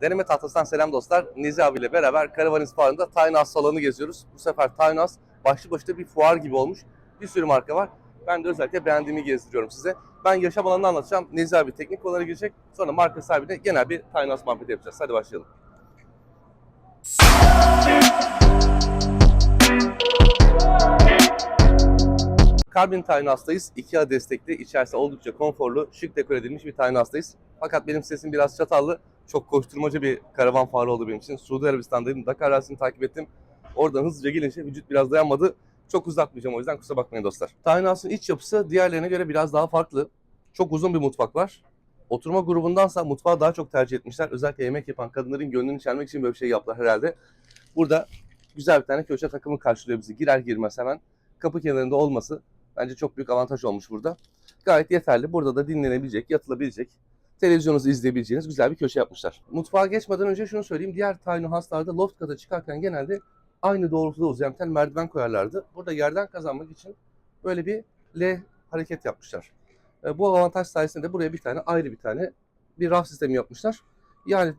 Deneme tahtasından selam dostlar. Nizi abiyle beraber Karavaniz Fuarı'nda House salonu geziyoruz. Bu sefer House başlı başına bir fuar gibi olmuş. Bir sürü marka var. Ben de özellikle beğendiğimi gezdiriyorum size. Ben yaşam alanını anlatacağım. Nizi abi teknik konulara girecek. Sonra marka sahibine genel bir House muhabbeti yapacağız. Hadi başlayalım. Carbon Tiny House'dayız. IKEA destekli, içerisi oldukça konforlu, şık dekor edilmiş bir Tiny House'dayız. Fakat benim sesim biraz çatallı. Çok koşturmacı bir karavan fuarı oldu benim için. Suudi Arabistan'daydım. Dakar arasını takip ettim. Oradan hızlıca gelince vücut biraz dayanmadı. Çok uzatmayacağım o yüzden kusura bakmayın dostlar. House'un iç yapısı diğerlerine göre biraz daha farklı. Çok uzun bir mutfak var. Oturma grubundansa mutfağı daha çok tercih etmişler. Özellikle yemek yapan kadınların gönlünü çelmek için böyle bir şey yaptılar herhalde. Burada güzel bir tane köşe takımı karşılıyor bizi. Girer girmez hemen kapı kenarında olması bence çok büyük avantaj olmuş burada. Gayet yeterli. Burada da dinlenebilecek, yatılabilecek, televizyonunuzu izleyebileceğiniz güzel bir köşe yapmışlar. Mutfağa geçmeden önce şunu söyleyeyim. Diğer tiny house'larda loft kata çıkarken genelde aynı doğrultuda uzayan bir merdiven koyarlardı. Burada yerden kazanmak için böyle bir L hareket yapmışlar. E, Bu avantaj sayesinde de buraya bir tane ayrı bir tane bir raf sistemi yapmışlar. Yani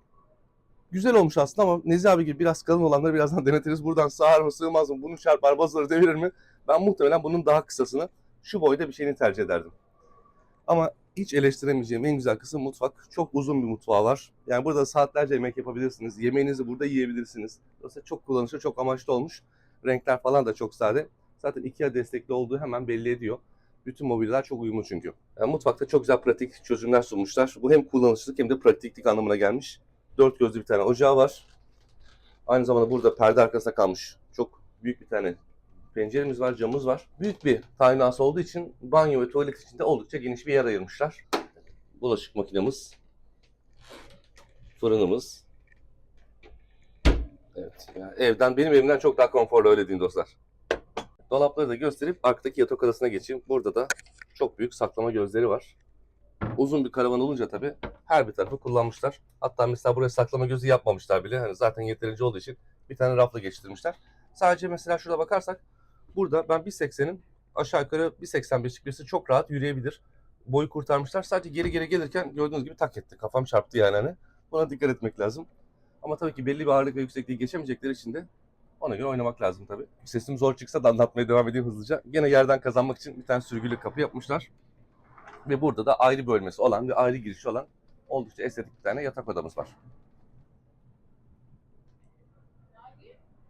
güzel olmuş aslında ama Nezi abi gibi biraz kalın olanları birazdan denetiriz. Buradan sığar mı sığmaz mı, bunu çarpar bazıları devirir mi? Ben muhtemelen bunun daha kısasını şu boyda bir şeyini tercih ederdim. Ama hiç eleştiremeyeceğim en güzel kısım mutfak. Çok uzun bir mutfağı var. Yani burada saatlerce yemek yapabilirsiniz. Yemeğinizi burada yiyebilirsiniz. Dolayısıyla çok kullanışlı, çok amaçlı olmuş. Renkler falan da çok sade. Zaten IKEA destekli olduğu hemen belli ediyor. Bütün mobilyalar çok uyumlu çünkü. Yani mutfakta çok güzel pratik çözümler sunmuşlar. Bu hem kullanışlılık hem de pratiklik anlamına gelmiş. Dört gözlü bir tane ocağı var. Aynı zamanda burada perde arkasında kalmış. Çok büyük bir tane penceremiz var, camımız var. Büyük bir house olduğu için banyo ve tuvalet için de oldukça geniş bir yer ayırmışlar. Bulaşık makinemiz, fırınımız. Evet, yani evden benim evimden çok daha konforlu öyle diyeyim dostlar. Dolapları da gösterip arktaki yatak odasına geçeyim. Burada da çok büyük saklama gözleri var. Uzun bir karavan olunca tabii her bir tarafı kullanmışlar. Hatta mesela buraya saklama gözü yapmamışlar bile. Hani zaten yeterince olduğu için bir tane rafla geçirmişler. Sadece mesela şurada bakarsak burada ben 1.80'in aşağı yukarı 1.85'lik birisi çok rahat yürüyebilir. Boyu kurtarmışlar. Sadece geri geri gelirken gördüğünüz gibi tak etti. Kafam çarptı yani hani. Buna dikkat etmek lazım. Ama tabii ki belli bir ağırlık ve yüksekliği geçemeyecekleri için de ona göre oynamak lazım tabii. Sesim zor çıksa da anlatmaya devam edeyim hızlıca. Gene yerden kazanmak için bir tane sürgülü kapı yapmışlar. Ve burada da ayrı bölmesi olan ve ayrı girişi olan oldukça estetik bir tane yatak odamız var.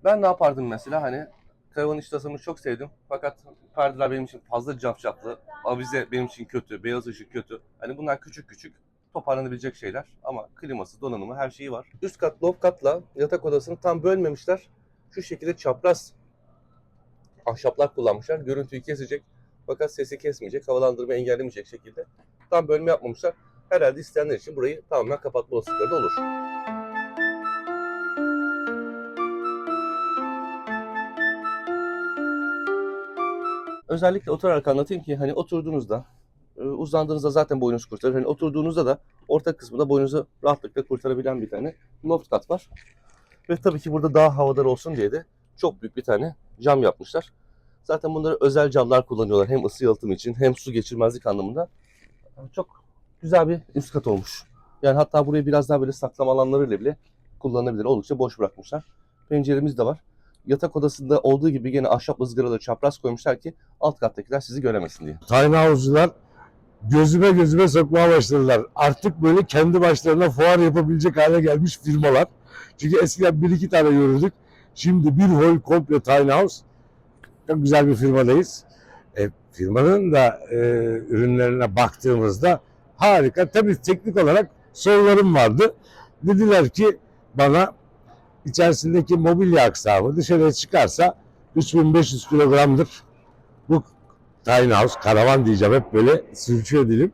Ben ne yapardım mesela hani karavan iç tasarımını çok sevdim. Fakat perdeler benim için fazla cafcaflı. Avize benim için kötü. Beyaz ışık kötü. Hani bunlar küçük küçük toparlanabilecek şeyler. Ama kliması, donanımı her şeyi var. Üst kat loft katla yatak odasını tam bölmemişler. Şu şekilde çapraz ahşaplar kullanmışlar. Görüntüyü kesecek. Fakat sesi kesmeyecek, havalandırma engellemeyecek şekilde tam bölme yapmamışlar. Herhalde isteyenler için burayı tamamen kapatma olasılıkları da olur. Özellikle oturarak anlatayım ki hani oturduğunuzda, e, uzandığınızda zaten boynunuz kurtarır. Hani oturduğunuzda da orta kısmında boynunuzu rahatlıkla kurtarabilen bir tane loft kat var. Ve tabii ki burada daha havadar olsun diye de çok büyük bir tane cam yapmışlar. Zaten bunları özel camlar kullanıyorlar. Hem ısı yalıtımı için hem su geçirmezlik anlamında. Çok güzel bir üst kat olmuş. Yani hatta burayı biraz daha böyle saklama alanlarıyla bile kullanılabilir. Oldukça boş bırakmışlar. Penceremiz de var. Yatak odasında olduğu gibi gene ahşap ızgaralı çapraz koymuşlar ki alt kattakiler sizi göremesin diye. Tiny House'cular gözüme gözüme sokmaya başladılar. Artık böyle kendi başlarına fuar yapabilecek hale gelmiş firmalar. Çünkü eskiden bir iki tane görürdük. Şimdi bir hol komple Tiny House. Çok güzel bir firmadayız. E, firmanın da e, ürünlerine baktığımızda harika. Tabii teknik olarak sorularım vardı. Dediler ki bana içerisindeki mobilya aksamı dışarıya çıkarsa 3500 kilogramdır. Bu Tiny House, karavan diyeceğim hep böyle sürçüyor dilim.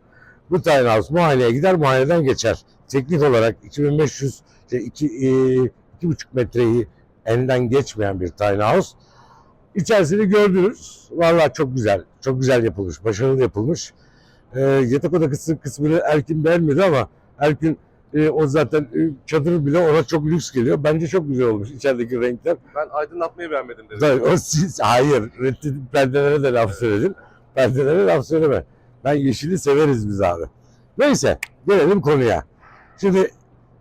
Bu Tiny House muayeneye gider, muayeneden geçer. Teknik olarak 2500, işte iki, e, iki buçuk metreyi elden geçmeyen bir Tiny House. İçerisini gördünüz. Vallahi çok güzel, çok güzel yapılmış, başarılı yapılmış. E, yatak odası kısmını Erkin beğenmedi ama Erkin e, o zaten e, çadır bile ona çok lüks geliyor. Bence çok güzel olmuş içerideki renkler. Ben aydınlatmayı beğenmedim dedim. Tabii, o siz, hayır. Perdelere de laf söyledin. Perdelere laf söyleme. Ben yeşili severiz biz abi. Neyse gelelim konuya. Şimdi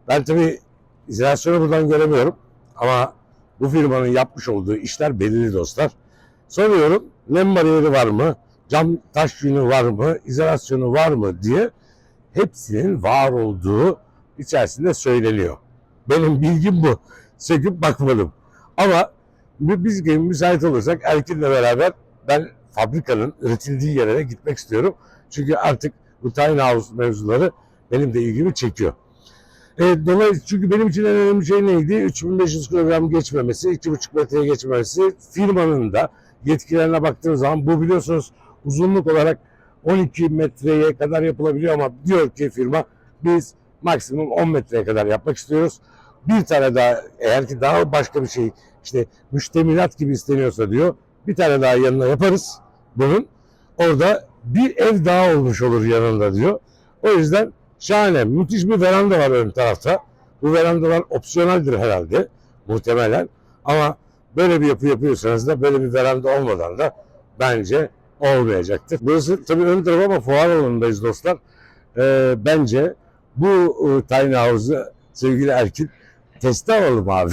ben tabii izolasyonu buradan göremiyorum. Ama bu firmanın yapmış olduğu işler belirli dostlar. Soruyorum nem bariyeri var mı? Cam taş yünü var mı? İzolasyonu var mı diye hepsinin var olduğu içerisinde söyleniyor. Benim bilgim bu. Söküp bakmadım. Ama biz gibi müsait olursak Erkin'le beraber ben fabrikanın üretildiği yere gitmek istiyorum. Çünkü artık bu tiny house mevzuları benim de ilgimi çekiyor. E, dolayısıyla çünkü benim için en önemli şey neydi? 3500 kilogram geçmemesi, 2,5 metreye geçmemesi. Firmanın da yetkilerine baktığınız zaman bu biliyorsunuz uzunluk olarak 12 metreye kadar yapılabiliyor ama diyor ki firma biz maksimum 10 metreye kadar yapmak istiyoruz. Bir tane daha eğer ki daha başka bir şey işte müştemilat gibi isteniyorsa diyor bir tane daha yanına yaparız bunun. Orada bir ev daha olmuş olur yanında diyor. O yüzden şahane müthiş bir veranda var ön tarafta. Bu verandalar opsiyoneldir herhalde muhtemelen. Ama böyle bir yapı yapıyorsanız da böyle bir veranda olmadan da bence olmayacaktır. Burası tabii ön taraf ama fuar alanındayız dostlar. Ee, bence bu e, tiny house'u sevgili Erkin testi alalım abi.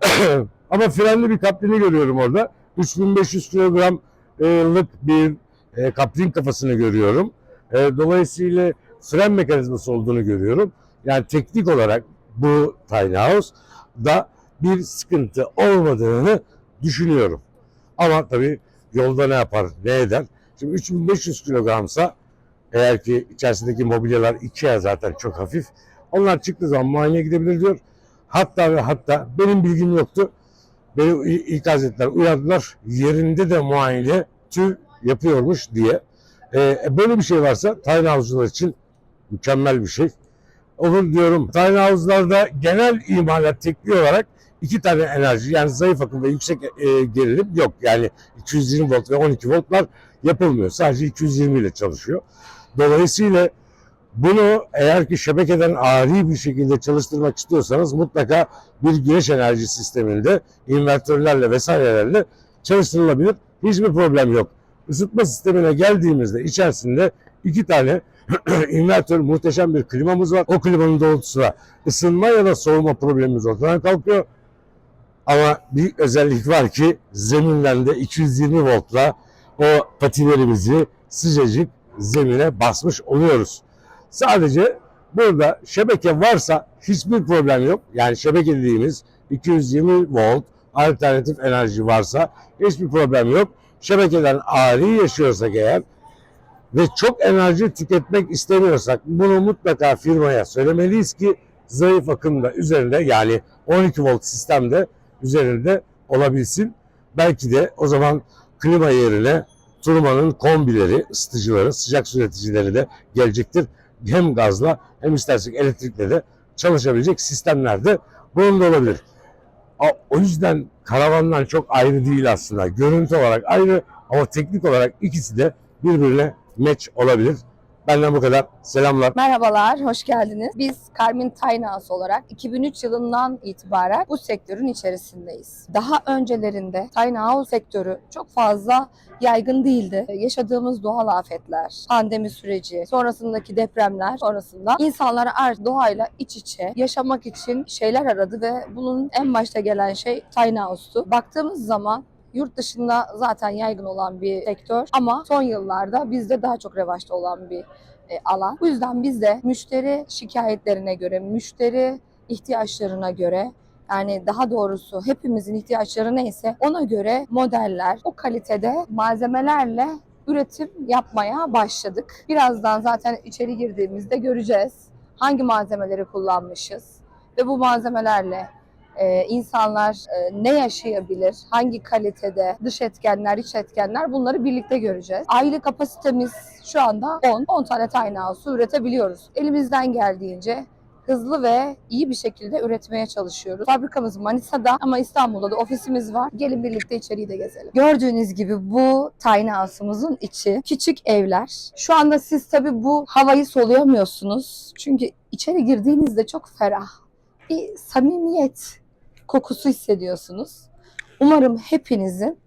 Ama frenli bir kaplini görüyorum orada. 3500 kilogramlık bir e, kaplin kafasını görüyorum. E, dolayısıyla fren mekanizması olduğunu görüyorum. Yani teknik olarak bu tiny house da bir sıkıntı olmadığını düşünüyorum. Ama tabii yolda ne yapar, ne eder? Şimdi 3500 kilogramsa eğer ki içerisindeki mobilyalar Ikea zaten çok hafif. Onlar çıktığı zaman muayeneye gidebilir diyor. Hatta ve hatta benim bilgim yoktu. Beni ikaz ettiler, uyardılar. Yerinde de muayene tür yapıyormuş diye. Ee, böyle bir şey varsa tiny house'lar için mükemmel bir şey. Olur diyorum. Tiny house'larda genel imalat tekniği olarak iki tane enerji yani zayıf akım ve yüksek e, gerilim yok. Yani 220 volt ve 12 voltlar yapılmıyor. Sadece 220 ile çalışıyor. Dolayısıyla bunu eğer ki şebekeden ari bir şekilde çalıştırmak istiyorsanız mutlaka bir güneş enerji sisteminde invertörlerle vesairelerle çalıştırılabilir. Hiçbir problem yok. Isıtma sistemine geldiğimizde içerisinde iki tane invertör muhteşem bir klimamız var. O klimanın doğrultusunda ısınma ya da soğuma problemimiz ortadan kalkıyor. Ama bir özellik var ki zeminden de 220 voltla o patilerimizi sıcacık zemine basmış oluyoruz. Sadece burada şebeke varsa hiçbir problem yok. Yani şebeke dediğimiz 220 volt alternatif enerji varsa hiçbir problem yok. Şebekeden ari yaşıyorsak eğer ve çok enerji tüketmek istemiyorsak bunu mutlaka firmaya söylemeliyiz ki zayıf akımda üzerinde yani 12 volt sistemde üzerinde olabilsin. Belki de o zaman klima yerine turmanın kombileri, ısıtıcıları, sıcak su üreticileri de gelecektir. Hem gazla hem istersek elektrikle de çalışabilecek sistemlerde bulundu olabilir. O- yüzden karavandan çok ayrı değil aslında. Görüntü olarak ayrı ama teknik olarak ikisi de birbirine match olabilir. Benden bu kadar. Selamlar. Merhabalar, hoş geldiniz. Biz Carmin House olarak 2003 yılından itibaren bu sektörün içerisindeyiz. Daha öncelerinde House sektörü çok fazla yaygın değildi. Yaşadığımız doğal afetler, pandemi süreci, sonrasındaki depremler sonrasında insanlar artık doğayla iç içe yaşamak için şeyler aradı ve bunun en başta gelen şey Tiny House'tu. Baktığımız zaman Yurt dışında zaten yaygın olan bir sektör ama son yıllarda bizde daha çok revaçta olan bir e, alan. Bu yüzden biz de müşteri şikayetlerine göre, müşteri ihtiyaçlarına göre yani daha doğrusu hepimizin ihtiyaçları neyse ona göre modeller, o kalitede malzemelerle üretim yapmaya başladık. Birazdan zaten içeri girdiğimizde göreceğiz hangi malzemeleri kullanmışız ve bu malzemelerle e, insanlar ne yaşayabilir, hangi kalitede, dış etkenler, iç etkenler bunları birlikte göreceğiz. Aylık kapasitemiz şu anda 10, 10 tane tiny house üretebiliyoruz. Elimizden geldiğince hızlı ve iyi bir şekilde üretmeye çalışıyoruz. Fabrikamız Manisa'da ama İstanbul'da da ofisimiz var. Gelin birlikte içeriği de gezelim. Gördüğünüz gibi bu tiny house'umuzun içi küçük evler. Şu anda siz tabii bu havayı soluyamıyorsunuz. Çünkü içeri girdiğinizde çok ferah bir samimiyet kokusu hissediyorsunuz. Umarım hepinizin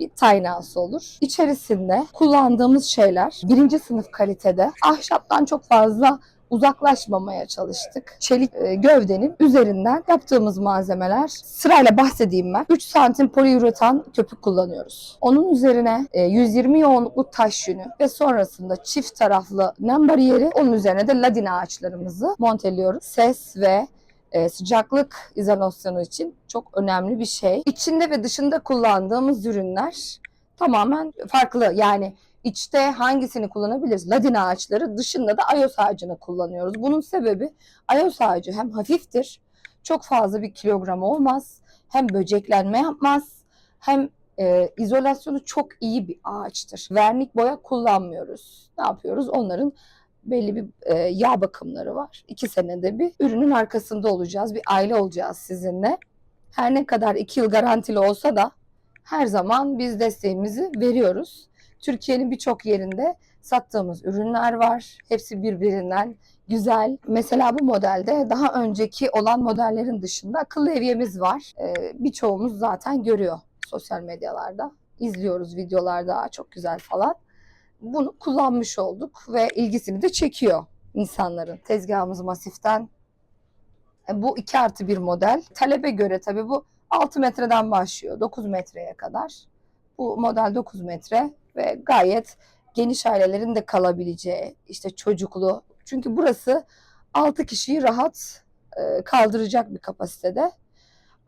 bir house olur. İçerisinde kullandığımız şeyler birinci sınıf kalitede. Ahşaptan çok fazla uzaklaşmamaya çalıştık. Çelik e, gövdenin üzerinden yaptığımız malzemeler sırayla bahsedeyim ben. 3 santim poliüretan köpük kullanıyoruz. Onun üzerine e, 120 yoğunluklu taş yünü ve sonrasında çift taraflı nem bariyeri. Onun üzerine de ladin ağaçlarımızı monteliyoruz. Ses ve e, sıcaklık izolasyonu için çok önemli bir şey. İçinde ve dışında kullandığımız ürünler tamamen farklı. Yani içte hangisini kullanabiliriz? Ladin ağaçları, dışında da ayos ağacını kullanıyoruz. Bunun sebebi ayos ağacı hem hafiftir, çok fazla bir kilogram olmaz, hem böceklenme yapmaz, hem e, izolasyonu çok iyi bir ağaçtır. Vernik boya kullanmıyoruz. Ne yapıyoruz? Onların belli bir e, yağ bakımları var. İki senede bir ürünün arkasında olacağız. Bir aile olacağız sizinle. Her ne kadar iki yıl garantili olsa da her zaman biz desteğimizi veriyoruz. Türkiye'nin birçok yerinde sattığımız ürünler var. Hepsi birbirinden güzel. Mesela bu modelde daha önceki olan modellerin dışında akıllı evyemiz var. Ee, birçoğumuz zaten görüyor sosyal medyalarda. İzliyoruz videolarda çok güzel falan. Bunu kullanmış olduk ve ilgisini de çekiyor insanların. Tezgahımız masiften. E, Bu 2 artı bir model. Talebe göre tabii bu 6 metreden başlıyor 9 metreye kadar. Bu model 9 metre ve gayet geniş ailelerin de kalabileceği işte çocuklu. Çünkü burası 6 kişiyi rahat e, kaldıracak bir kapasitede.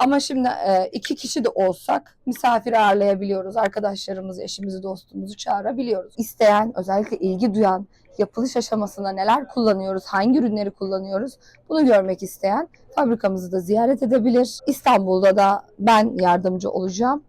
Ama şimdi e, iki kişi de olsak misafir ağırlayabiliyoruz. Arkadaşlarımızı, eşimizi, dostumuzu çağırabiliyoruz. İsteyen, özellikle ilgi duyan, yapılış aşamasında neler kullanıyoruz, hangi ürünleri kullanıyoruz bunu görmek isteyen fabrikamızı da ziyaret edebilir. İstanbul'da da ben yardımcı olacağım.